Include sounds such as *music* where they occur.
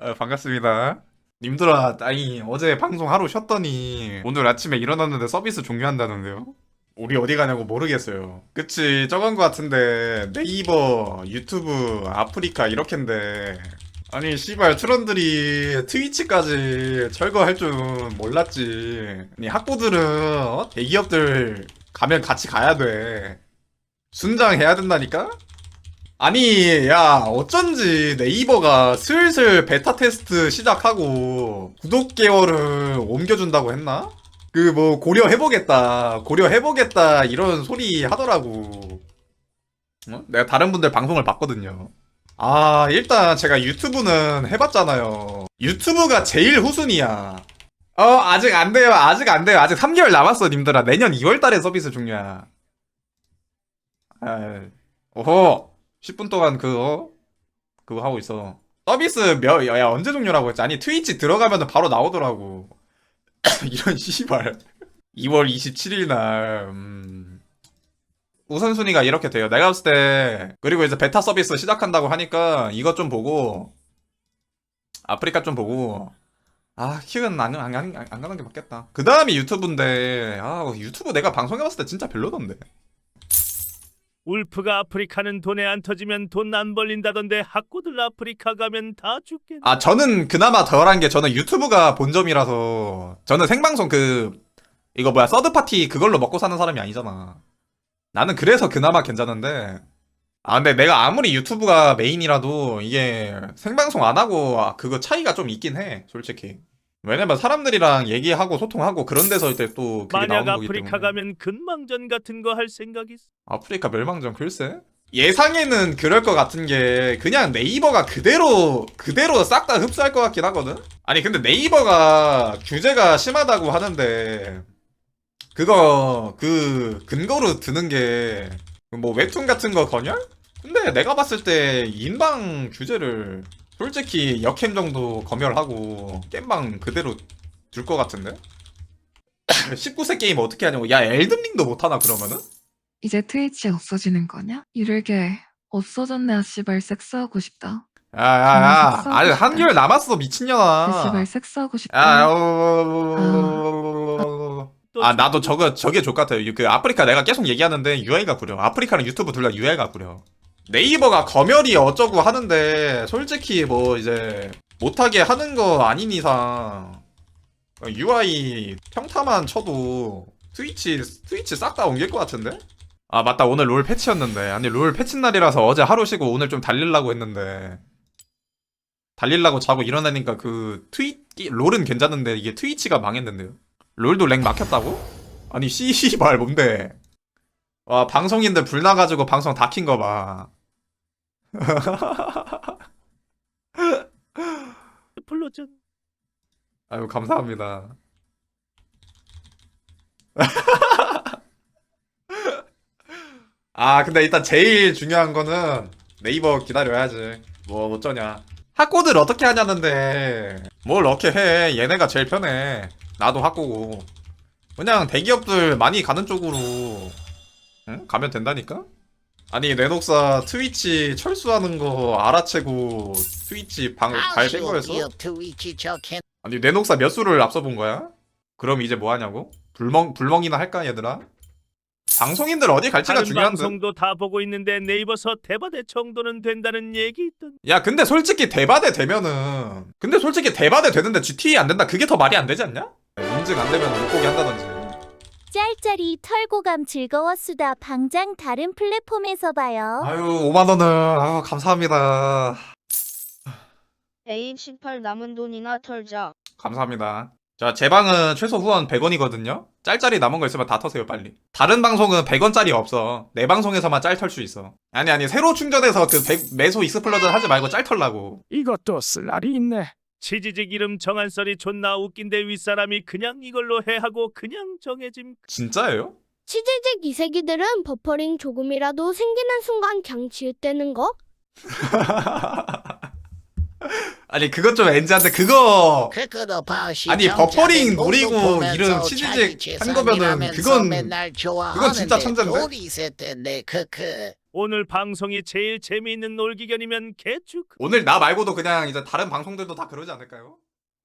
어, 반갑습니다. 님들아, 아니 어제 방송 하루 쉬었더니 오늘 아침에 일어났는데 서비스 종료한다는데요? 우리 어디 가냐고 모르겠어요. 그치, 저건 거 같은데 네이버, 유튜브, 아프리카 이렇게인데 아니 씨발 트런들이 트위치까지 철거할 줄 몰랐지. 아니 학부들은 어? 대기업들 가면 같이 가야 돼. 순장해야 된다니까? 아니, 야, 어쩐지 네이버가 슬슬 베타 테스트 시작하고 구독 개월을 옮겨준다고 했나? 그 뭐 고려해보겠다, 고려해보겠다 이런 소리 하더라고. 어? 내가 다른 분들 방송을 봤거든요. 아, 일단 제가 유튜브는 해봤잖아요. 유튜브가 제일 후순이야. 어, 아직 안 돼요. 아직 안 돼요. 아직 3개월 남았어, 님들아. 내년 2월 달에 서비스 종료야. 아, 오호. 10분 동안 그거 그거 하고 있어. 서비스 몇, 야, 야, 언제 종료라고 했지? 아니, 트위치 들어가면 바로 나오더라고. *coughs* 이런 씨발. 2월 27일 날, 음. 우선순위가 이렇게 돼요. 내가 봤을 때, 그리고 이제 베타 서비스 시작한다고 하니까 이것 좀 보고, 아프리카 좀 보고, 아, 킥은 안, 안, 안, 안 가는 게 맞겠다. 그 다음이 유튜브인데, 아, 유튜브 내가 방송해봤을 때 진짜 별로던데. 울프가 아프리카는 돈에 안 터지면 돈 안 벌린다던데 학구들 아프리카 가면 다 죽겠네. 아, 저는 그나마 덜한 게 저는 유튜브가 본점이라서 저는 생방송 그 이거 뭐야 서드 파티 그걸로 먹고 사는 사람이 아니잖아. 나는 그래서 그나마 괜찮은데 아 근데 내가 아무리 유튜브가 메인이라도 이게 생방송 안 하고 아, 그거 차이가 좀 있긴 해 솔직히. 왜냐면 사람들이랑 얘기하고 소통하고 그런 데서 이제 또 그게 만약 나오는 거기 아프리카. 가면 근망전 같은 거 할 생각 있어? 아프리카 멸망전 글쎄? 예상에는 그럴 것 같은 게 그냥 네이버가 그대로 그대로 싹 다 흡수할 것 같긴 하거든. 아니 근데 네이버가 규제가 심하다고 하는데 그거 그 근거로 드는 게 뭐 웹툰 같은 거 건열? 근데 내가 봤을 때 인방 규제를 솔직히 역캠 정도 검열하고 게임방 그대로 둘 것 같은데? 19세 게임 어떻게 하냐고 야 엘든링도 못하나 그러면은? 이제 트위치 없어지는 거냐? 이럴게 없어졌네 씨발 섹스하고 싶다. 야야야 음, 아직 한 개월 남았어 미친년아 씨발 섹스하고 싶다. 야 어... 또아 나도 저거 저게 족같아요 그 아프리카 내가 계속 얘기하는데 UI가 구려 아프리카랑 유튜브 둘 다 UI가 구려 네이버가 검열이 어쩌고 하는데 솔직히 뭐 이제 못하게 하는 거 아닌 이상 UI 평타만 쳐도 트위치 트위치 싹 다 옮길 것 같은데? 아 맞다. 오늘 롤 패치였는데. 아니 롤 패치 날이라서 어제 하루 쉬고 오늘 좀 달리려고 했는데. 달리려고 자고 일어나니까 그 트위 롤은 괜찮은데 이게 트위치가 망했는데요. 롤도 랭 막혔다고? 아니 *laughs* 씨발 뭔데 와 방송인들 불 나가지고 방송 다 킨 거 봐. 플로전 아유 감사합니다. *laughs* 아 근데 일단 제일 중요한 거는 네이버 기다려야지. 뭐 어쩌냐. 학고들 어떻게 하냐는데 뭘 어떻게 해. 얘네가 제일 편해. 나도 학고고. 그냥 대기업들 많이 가는 쪽으로 응? 가면 된다니까? 아니 레녹사 트위치 철수하는 거 알아채고 트위치 방 발뺀 거였어? 아니 레녹사 몇 수를 앞서 본 거야? 그럼 이제 뭐 하냐고? 불멍 불멍이나 할까 얘들아? 방송인들 어디 갈지가 중요한 듯. 방송도 다 보고 있는데 네이버 서 대바대 정도는 된다는 얘기 있던. 야 근데 솔직히 대바대 되면은 근데 솔직히 대바대 되는데 GTA 안 된다 그게 더 말이 안 되지 않냐? 인증 안 되면 물고기 한다든지 짤짤이 털고감 즐거웠수다. 방장 다른 플랫폼에서 봐요. 아유 5만 원을 아유 감사합니다 애인 18 남은 돈이나 털자. 감사합니다 자 제 방은 최소 후원 100원이거든요 짤짤이 남은 거 있으면 다 터세요 빨리 다른 방송은 100원짜리 없어 내 방송에서만 짤 털 수 있어 아니 아니 새로 충전해서 그 100, 매소 익스플로전 하지 말고 짤 털라고 이것도 쓸 날이 있네. 치지직 이름 정한설이 존나 웃긴데 윗사람이 그냥 이걸로 해 하고 그냥 정해짐. 진짜예요? 치즈직 이 새끼들은 버퍼링 조금이라도 생기는 순간 그냥 지읒대는 거? *laughs* 아니 그것 좀 엔지한데 그거 그거도 바시 아니, 버퍼링 노리고 이름 치즈직 한 거면은 그건- 그건 진짜 천재인데? 크크 오늘 방송이 제일 재미있는 놀기견이면 개축. 오늘 나 말고도 그냥 이제 다른 방송들도 다 그러지 않을까요?